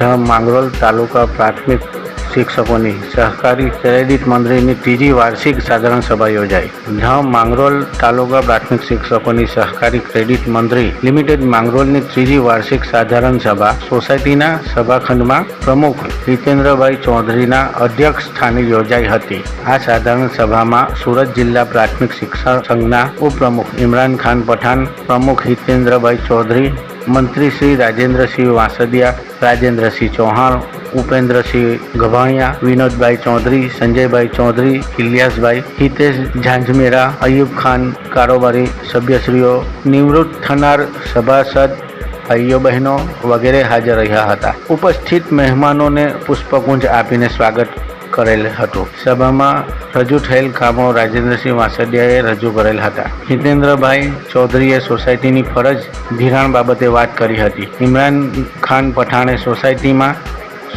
ઢ માંગરોલ તાલુકા પ્રાથમિક શિક્ષકોની સહકારી ક્રેડિટ મંડળીની ત્રીજી વાર્ષિક સાધારણ સભા યોજાઈ. ઢ માંગરોલ તાલુકા પ્રાથમિક શિક્ષકોની સહકારી ક્રેડિટ મંડળી લિમિટેડ માંગરોલની ત્રીજી વાર્ષિક સાધારણ સભા સોસાયટીના સભાખંડમાં પ્રમુખ હિતેન્દ્રભાઈ ચૌધરીના અધ્યક્ષ સ્થાને યોજાઈ હતી. આ સાધારણ સભામાં સુરત જિલ્લા પ્રાથમિક શિક્ષણ સંઘના ઉપપ્રમુખ ઇમરાન ખાન પઠાણ, પ્રમુખ હિતેન્દ્રભાઈ ચૌધરી મંત્રી શ્રી રાજેન્દ્રસિંહ વાંસદિયા, રાજેન્દ્રસિંહ ચૌહાણ, ઉપેન્દ્રસિંહ ગભાણિયા, વિનોદભાઈ ચૌધરી, સંજયભાઈ ચૌધરી ઇલિયાસભાઈ હિતેશ ઝાંઝમેરા, અયુબ ખાન કારોબારી સભ્યશ્રીઓ, નિવૃત્ત થનાર સભાસદ, ભાઈઓ બહેનો વગેરે હાજર રહ્યા હતા. ઉપસ્થિત મહેમાનોને પુષ્પગુંજ આપીને સ્વાગત કરેલ હતું. સભામાં રજૂ થયેલ કામો રાજેન્દ્રસિંહ વાસડિયાએ રજૂ કરેલ હતા. હિતેન્દ્રભાઈ ચૌધરીએ સોસાયટીની ફરજ ધિરાણ બાબતે વાત કરી હતી. ઇમરાન ખાન પઠાણે સોસાયટીમાં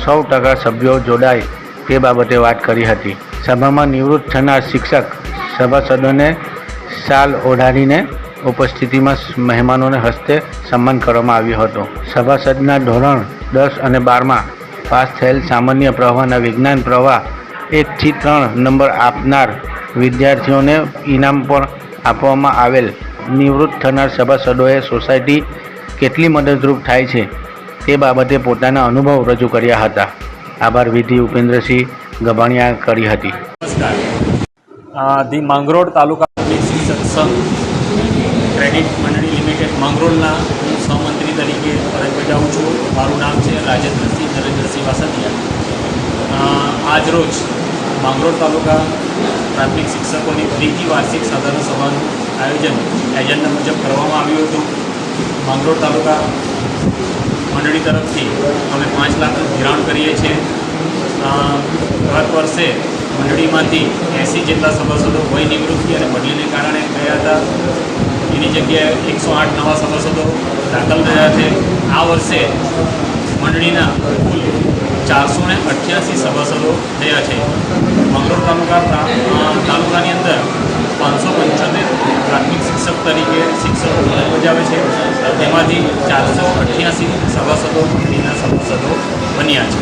સૌ ટકા સભ્યો જોડાય તે બાબતે વાત કરી હતી. સભામાં નિવૃત્ત થનાર શિક્ષક, સભાસદોને શાલ ઓઢાડીને ઉપસ્થિતિમાં મહેમાનોને હસ્તે સન્માન કરવામાં આવ્યું હતું. સભાસદના ધોરણ દસ અને બારમાં પાસ થયેલ સામાન્ય પ્રવાહના વિજ્ઞાન પ્રવાહ એકથી ત્રણ નંબર આપનાર વિદ્યાર્થીઓને ઇનામ પણ આપવામાં આવેલ. નિવૃત્ત થનાર સભાસદોએ સોસાયટી કેટલી મદદરૂપ થાય છે તે બાબતે પોતાના અનુભવ રજૂ કર્યા હતા. આભાર વિધિ ઉપેન્દ્રસિંહ ગભાણિયા કરી હતી. ધી માંગરોળ તાલુકા શિક્ષક સંઘ ક્રેડિટ મંડળી લિમિટેડ માંગરોળના હું સહમંત્રી તરીકે ફરજ બજાવું છું. મારું નામ છે રાજેન્દ્રસિંહ નરેન્દ્રસિંહ વાસદિયા આજરોજ માંગરોળ તાલુકા પ્રાથમિક શિક્ષકોની ત્રીજી વાર્ષિક સાધારણ સભાનું આયોજન એજન્ડા મુજબ કરવામાં આવ્યું હતું. માંગરોળ તાલુકા મંડળી તરફથી અમે પાંચ લાખનું ધિરાણ કરીએ છીએ. ગત વર્ષે મંડળીમાંથી એંસી જેટલા સભાસદો વય નિવૃત્તિ અને બદલીને કારણે ગયા હતા. એની જગ્યાએ એકસો આઠ નવા સભાસદો દાખલ થયા છે. આ વર્ષે મંડળીના કુલ ચારસો ને અઠ્યાસી સભાસદો થયા છે. મંગળોર તાલુકા તાલુકાની અંદર પાંચસો પંચોતેર પ્રાથમિક શિક્ષક તરીકે શિક્ષકો ફરજ બજાવે છે. તેમાંથી ચારસો અઠ્યાસી સભાસદો મંડળીના સભાસદો બન્યા છે.